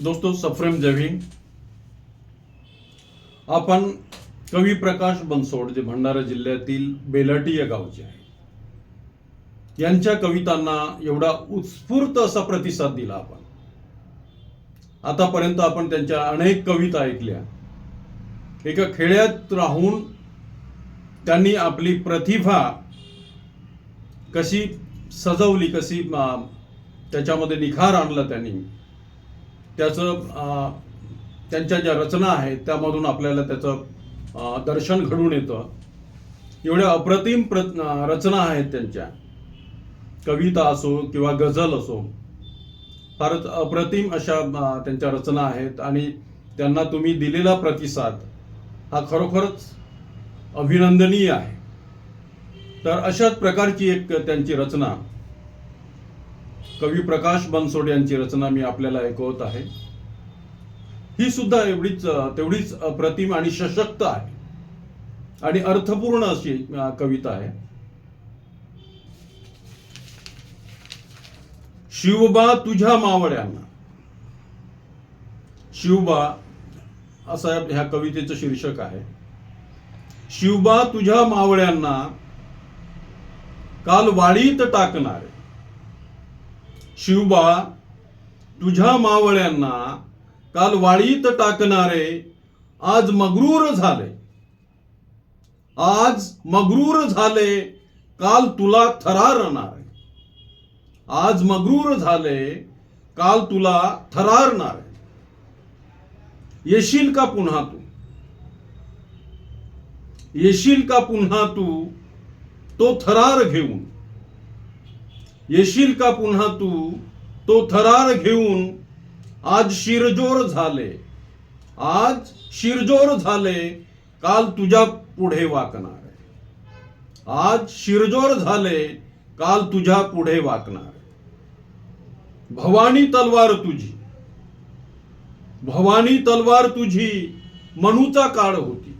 दोस्तों सफ्रेम जयभीम आपण कवी प्रकाश बनसोड जे भंडारा जिल्ह्यातील बेलाटी या गावचे आहे. यांच्या कवितांना एवढा उत्स्फूर्त असा प्रतिसाद दिला आपण. आतापर्यंत आपण त्यांच्या अनेक कविता ऐकल्या. एका खेड्यात राहून त्यांनी आपली प्रतिभा कशी सजवली कशी त्याच्यामध्ये निखार आणला त्यांनी त्याचं त्यांच्या ज्या रचना आहेत त्यामधून आपल्याला त्याचं दर्शन घडून येतं. एवढ्या अप्रतिम प्र रचना आहेत त्यांच्या. कविता असो किंवा गझल असो फारच अप्रतिम अशा त्यांच्या रचना आहेत आणि त्यांना तुम्ही दिलेला प्रतिसाद हा खरोखरच अभिनंदनीय आहे. तर अशाच प्रकारची एक त्यांची रचना कवी प्रकाश बनसोड यांची रचना मी आपल्याला ऐकवत आहे. ही सुद्धा एवढीच तेवढीच अप्रतिम आणि सशक्त आहे. आणि अर्थपूर्ण अशी कविता आहे. शिवबा तुझ्या मावळ्यांना. शिवबा असं ह्या कवितेचं शीर्षक आहे. शिवबा तुझ्या मावळ्यांना काल वाडीत टाकणारे. शिवबा तुझ्या मावळ्यांना काल वाळीत टाकणारे आज मगरूर झाले. आज मगरूर झाले काल तुला थरारणार. आज मगरूर झाले काल तुला थरारणार. येशील का पुन्हा तू? येशील का पुन्हा तू? तो थरार घेऊन. येशील का पुन्हा तू? तो थरार घेऊन आज शिरजोर झाले. आज शिरजोर झाले काल तुझ्या पुढे वाकणार आहे. आज शिरजोर झाले काल तुझ्या पुढे वाकणार भवानी तलवार तुझी. भवानी तलवार तुझी मनूचा काळ होती.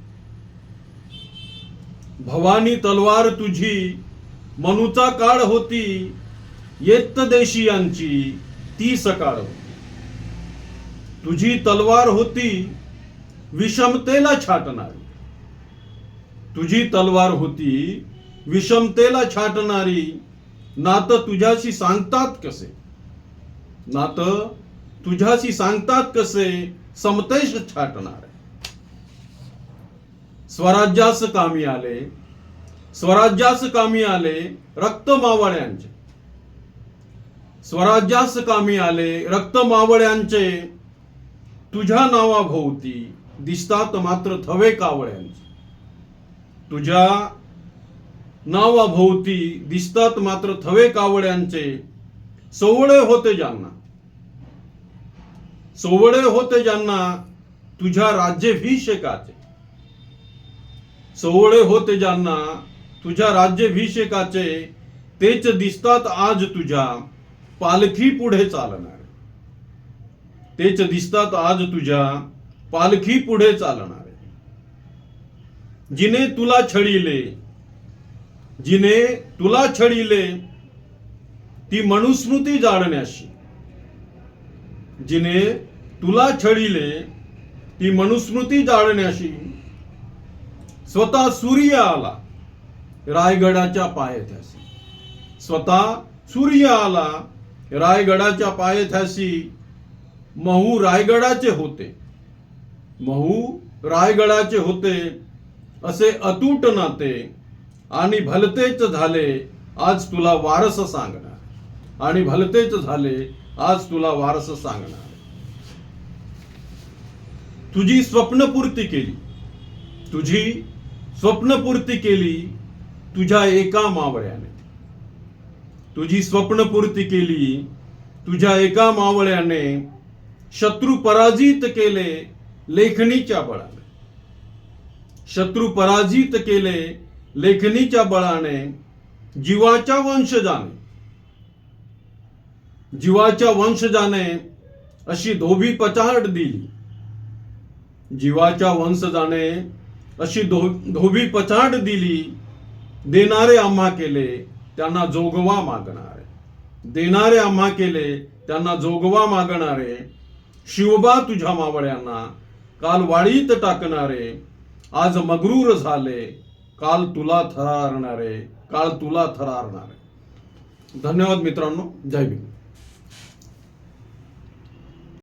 भवानी तलवार तुझी मनूचा काळ होती. येत्त देशियांची ती सकाळ तुझी तलवार होती विषमतेला छाटणारी. तुझी तलवार होती विषमतेला छाटणारी. नात तुझ्याशी सांगतात कसे? नात तुझ्याशी सांगतात कसे? समतेश छाटणार. स्वराज्यास कामी आले स्वराज्यास कामी आले रक्त मावळ्यांचे. स्वराज्यास कामी आले रक्त मावळ्यांचे. तुझ्या नावाभोवती दिसतात मात्र थवे कावळ्यांचे. तुझ्या नावाभोवती दिसतात मात्र थवे कावळ्यांचे. सोवळे होते ज्यांना. सोवळे होते ज्यांना तुझ्या राज्याभिषेकाचे. सोवळे होते ज्यांना तुझ्या राज्याभिषेकाचे तेच दिसतात आज तुझ्या पालखी पुढे चालणार. तेच दिसतात आज तुझ्या पालखी पुढे चालणार. जिने तुला छळिले जिने तुला छळिले ती मनुस्मृती जाणण्याशी. जिने तुला छळिले ती मनुस्मृती जाळण्याशी स्वतः सूर्य आला रायगडाच्या पायथ्याशी. स्वतः सूर्य आला रायगडाच्या पायथ्याशी महू रायगडाचे होते. महू रायगडाचे होते असे अतूट नाते आणि भलतेच झाले आज तुला वारस सांगणार. आणि भलतेच झाले आज तुला वारस सांगणार. तुझी स्वप्नपूर्ती केली. तुझी स्वप्नपूर्ती केली तुझ्या एका मावळ्याने. तुझी स्वप्नपूर्ती केली तुझ्या एका मावळ्याने शत्रू पराजित केले लेखणीच्या बळाने. शत्रू पराजित केले लेखणीच्या बळाने जीवाच्या वंशजाने. जीवाच्या वंशजाने अशी धोबी पचाड दिली. जीवाच्या वंशजाने अशी धो धोबी पचाड दिली देणारे आम्हा केले त्यांना जोगवा मागणारे. देणारे आम्हा केले त्यांना जोगवा मागणारे. शिवबा तुझ्या मावळ्यांना काल वाळीत टाकणारे. आज मगरूर झाले काल तुला थरारणारे काल तुला थरारणारे. धन्यवाद मित्रांनो जय भीम.